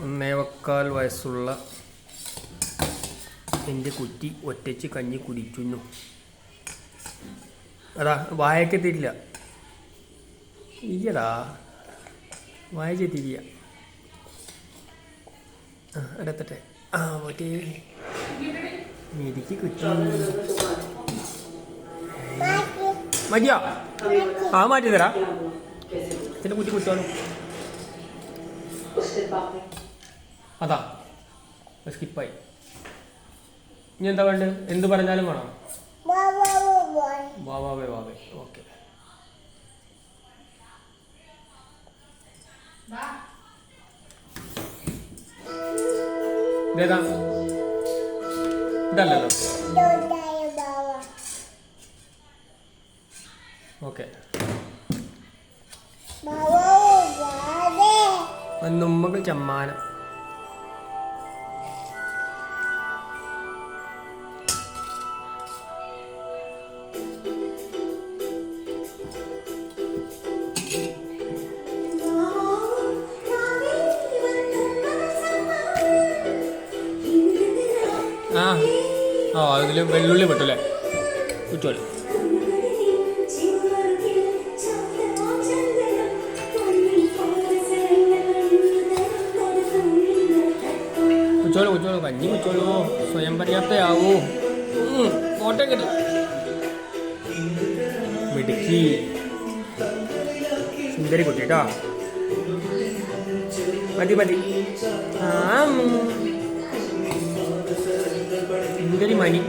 മുക്കാൽ വയസ്സുള്ള എന്റെ കുറ്റി ഒറ്റച്ച് കഞ്ഞി കുടിക്കുന്നു. അതാ വായക്കെത്തിയിട്ടില്ല ഇയ്യടാ വായ തിരിയ ആ എടുത്തട്ടെ. ആ മറ്റേ മെതിക്ക് കുറ്റി മതിയോ? ആ മാറ്റി തരാം ഇതിന്റെ കുറ്റി കുറ്റോളൂ അതാ. സ്കിപ്പായി ഇനി എന്താ വേണ്ടത്? എന്ത് പറഞ്ഞാലും വേണം? വാവാവേ വാവേ ഓക്കെ ഇതേതാ ഇതല്ലല്ലോ. ഓക്കെ നമ്മക്ക് ചമ്മാനം. ആ അതിൽ വെള്ളുള്ളി പെട്ടല്ലേ? കുറ്റോളി കുച്ചോളൂ കുച്ചോളൂ കഞ്ഞി കുച്ചോളൂ സ്വയം പര്യാപ്തയാവൂ. ഫോട്ടോ കിട്ടും മിടുക്കി. സുന്ദരി കുട്ടി കേട്ടോ. മതി മതി. ആ ഉം. സുന്ദരി മണി